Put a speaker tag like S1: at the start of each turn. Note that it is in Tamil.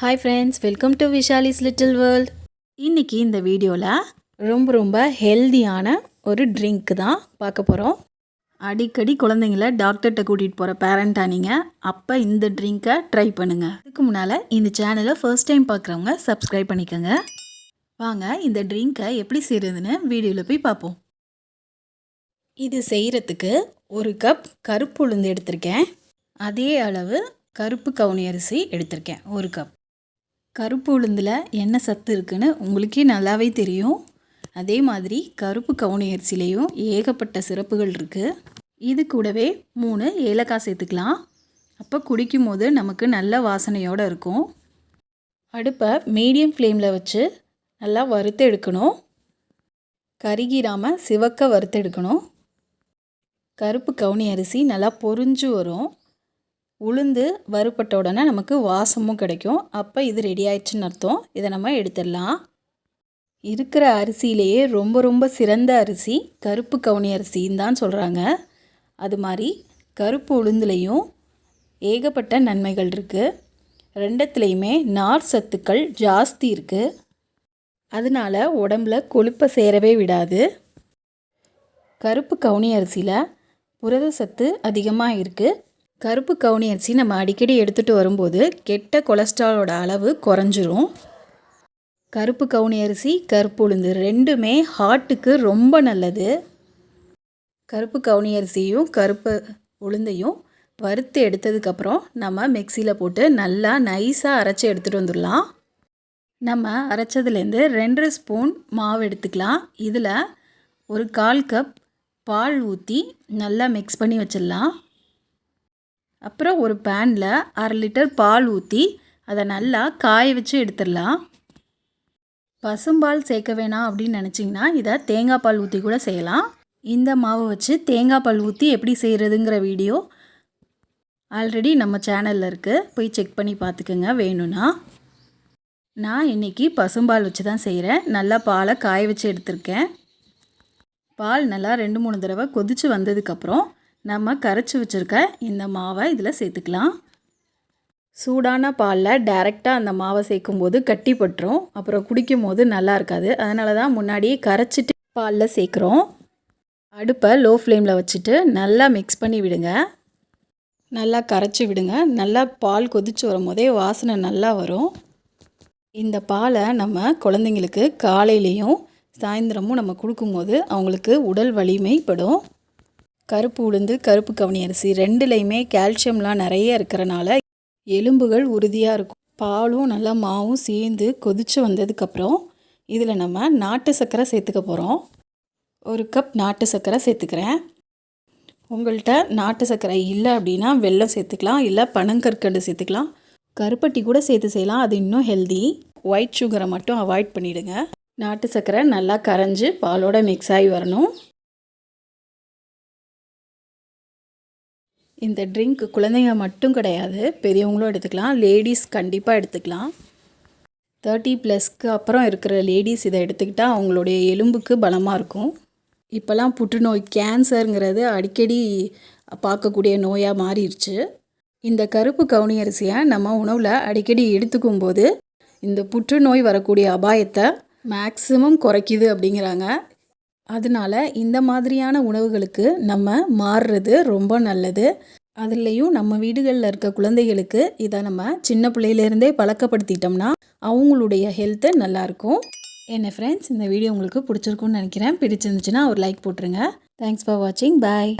S1: Hi friends welcome to Vishali's little world இன்றைக்கி இந்த வீடியோவில் ரொம்ப ரொம்ப ஹெல்தியான ஒரு ட்ரிங்க் தான் பார்க்க போகிறோம் அடிக்கடி குழந்தைங்கள டாக்டர்கிட்ட கூட்டிகிட்டு போகிற பேரண்ட்டாக நீங்கள் அப்போ இந்த ட்ரிங்க்கை ட்ரை பண்ணுங்கள் அதுக்கு முன்னால் இந்த சேனலை ஃபர்ஸ்ட் டைம் பார்க்குறவங்க சப்ஸ்கிரைப் பண்ணிக்கோங்க. வாங்க இந்த ட்ரிங்க்கை எப்படி செய்கிறதுன்னு வீடியோவில் போய் பார்ப்போம். இது செய்கிறதுக்கு ஒரு கப் கருப்பு உளுந்து எடுத்திருக்கேன். அதே அளவு கருப்பு கவுனி அரிசி எடுத்திருக்கேன் ஒரு கப் கருப்பு உளுந்தில் என்ன சத்து இருக்குன்னு உங்களுக்கே நல்லாவே தெரியும். அதே மாதிரி கருப்பு கவுனி அரிசிலையும் ஏகப்பட்ட சிறப்புகள் இருக்குது இது கூடவே மூணு ஏலக்காய் சேர்த்துக்கலாம். அப்போ குடிக்கும் போது நமக்கு நல்ல வாசனையோடு இருக்கும். அடுப்பை மீடியம் ஃப்ளேமில் வச்சு நல்லா வறுத்து எடுக்கணும். கருகிராமல் சிவக்க வறுத்து எடுக்கணும். கருப்பு கவுனி அரிசி நல்லா பொரிஞ்சு வரும். உளுந்து வறுப்பட்ட உடனே நமக்கு வாசமும் கிடைக்கும். அப்போ இது ரெடி ஆயிடுச்சுன்னு அர்த்தம். இதை நம்ம எடுத்துடலாம். இருக்கிற அரிசியிலேயே ரொம்ப ரொம்ப சிறந்த அரிசி கருப்பு கவுனி அரிசின்னு தான் சொல்கிறாங்க அது மாதிரி கருப்பு உளுந்துலேயும் ஏகப்பட்ட நன்மைகள் இருக்குது ரெண்டத்துலேயுமே நார் சத்துக்கள் ஜாஸ்தி இருக்குது அதனால் உடம்புல கொழுப்பை சேரவே விடாது. கருப்பு கவுனி அரிசியில் புரத சத்து அதிகமாக இருக்குது கருப்பு கவுனி அரிசி நம்ம அடிக்கடி எடுத்துகிட்டு வரும்போது கெட்ட கொலஸ்ட்ராலோட அளவு குறைஞ்சிரும். கருப்பு கவுனி அரிசி கருப்பு உளுந்து ரெண்டுமே ஹார்ட்டுக்கு ரொம்ப நல்லது. கருப்பு கவுனி அரிசியும் கருப்பு உளுந்தையும் வறுத்து எடுத்ததுக்கப்புறம் நம்ம மிக்சியில் போட்டு நல்லா நைஸாக அரைச்சி எடுத்துகிட்டு வந்துடலாம். நம்ம அரைச்சதுலேருந்து ரெண்டரை ஸ்பூன் மாவு எடுத்துக்கலாம். இதில் ஒரு கால் கப் பால் ஊற்றி நல்லா மிக்ஸ் பண்ணி வச்சிடலாம். அப்புறம் ஒரு பேனில் அரை லிட்டர் பால் ஊற்றி அதை நல்லா காய வச்சு எடுத்துடலாம். பசும்பால் சேர்க்க வேணாம் அப்படின்னு நினச்சிங்கன்னா இதை தேங்காய் பால் ஊற்றி கூட செய்யலாம். இந்த மாவை வச்சு தேங்காய் பால் ஊற்றி எப்படி செய்கிறதுங்கிற வீடியோ ஆல்ரெடி நம்ம சேனலில் இருக்குது போய் செக் பண்ணி பார்த்துக்கோங்க வேணும்னா. நான் இன்றைக்கி பசும்பால் வச்சு தான் செய்கிறேன் நல்லா பாலை காய வச்சு எடுத்திருக்கேன். பால் நல்லா ரெண்டு மூணு தடவை கொதித்து வந்ததுக்கப்புறம் நம்ம கரைச்சி வச்சுருக்க இந்த மாவை இதில் சேர்த்துக்கலாம். சூடான பாலில் டைரெக்டாக அந்த மாவை சேர்க்கும்போது கட்டி பட்டுரும். அப்புறம் குடிக்கும் போது நல்லா இருக்காது. அதனால தான் முன்னாடியே கரைச்சிட்டு பாலில் சேர்க்குறோம். அடுப்பை லோ ஃப்ளேமில் வச்சுட்டு நல்லா மிக்ஸ் பண்ணி விடுங்க. நல்லா கரைச்சி விடுங்க. நல்லா பால் கொதித்து வரும்போதே வாசனை நல்லா வரும். இந்த பாலை நம்ம குழந்தைங்களுக்கு காலையிலையும் சாயந்தரமும் நம்ம கொடுக்கும்போது அவங்களுக்கு உடல் வலிமைப்படும். கருப்பு உளுந்து கருப்பு கவனி அரிசி ரெண்டுலேயுமே கால்சியம்லாம் நிறைய இருக்கிறனால எலும்புகள் உறுதியாக இருக்கும். பாலும் நல்லா மாவும் சேர்ந்து கொதித்து வந்ததுக்கப்புறம் இதில் நம்ம நாட்டு சர்க்கரை சேர்த்துக்க போகிறோம் ஒரு கப் நாட்டு சர்க்கரை சேர்த்துக்கிறேன். உங்கள்கிட்ட நாட்டு சர்க்கரை இல்லை அப்படின்னா வெள்ளம் சேர்த்துக்கலாம் இல்லை பனங்கற்கண்டு சேர்த்துக்கலாம். கருப்பட்டி கூட சேர்த்து செய்யலாம் அது இன்னும் ஹெல்தி ஒயிட் சுகரை மட்டும் அவாய்ட் பண்ணிவிடுங்க நாட்டு சர்க்கரை நல்லா கரைஞ்சி பாலோட மிக்ஸ் ஆகி வரணும். இந்த ட்ரிங்க் குழந்தைங்க மட்டும் கிடையாது பெரியவங்களும் எடுத்துக்கலாம் லேடிஸ் கண்டிப்பாக எடுத்துக்கலாம். தேர்ட்டி ப்ளஸ்க்கு அப்புறம் இருக்கிற லேடிஸ் இதை எடுத்துக்கிட்டால் அவங்களுடைய எலும்புக்கு பலமாக இருக்கும். இப்போல்லாம் புற்றுநோய் கேன்சருங்கிறது அடிக்கடி பார்க்கக்கூடிய நோயாக மாறிடுச்சு. இந்த கருப்பு கவுனி அரிசியை நம்ம உணவில் அடிக்கடி எடுத்துக்கும் போது இந்த புற்றுநோய் வரக்கூடிய அபாயத்தை மேக்ஸிமம் குறைக்குது அப்படிங்கிறாங்க. அதனால இந்த மாதிரியான உணவுகளுக்கு நம்ம மாறுறது ரொம்ப நல்லது. அதுலேயும் நம்ம வீடுகளில் இருக்க குழந்தைகளுக்கு இதை நம்ம சின்ன பிள்ளையிலேருந்தே பழக்கப்படுத்திட்டோம்னா அவங்களுடைய ஹெல்த்து நல்லாயிருக்கும் என்ன ஃப்ரெண்ட்ஸ் இந்த வீடியோ உங்களுக்கு பிடிச்சிருக்குன்னு நினைக்கிறேன். பிடிச்சிருந்துச்சுன்னா ஒரு லைக் போட்டுருங்க. தேங்க்ஸ் ஃபார் வாட்சிங் பாய்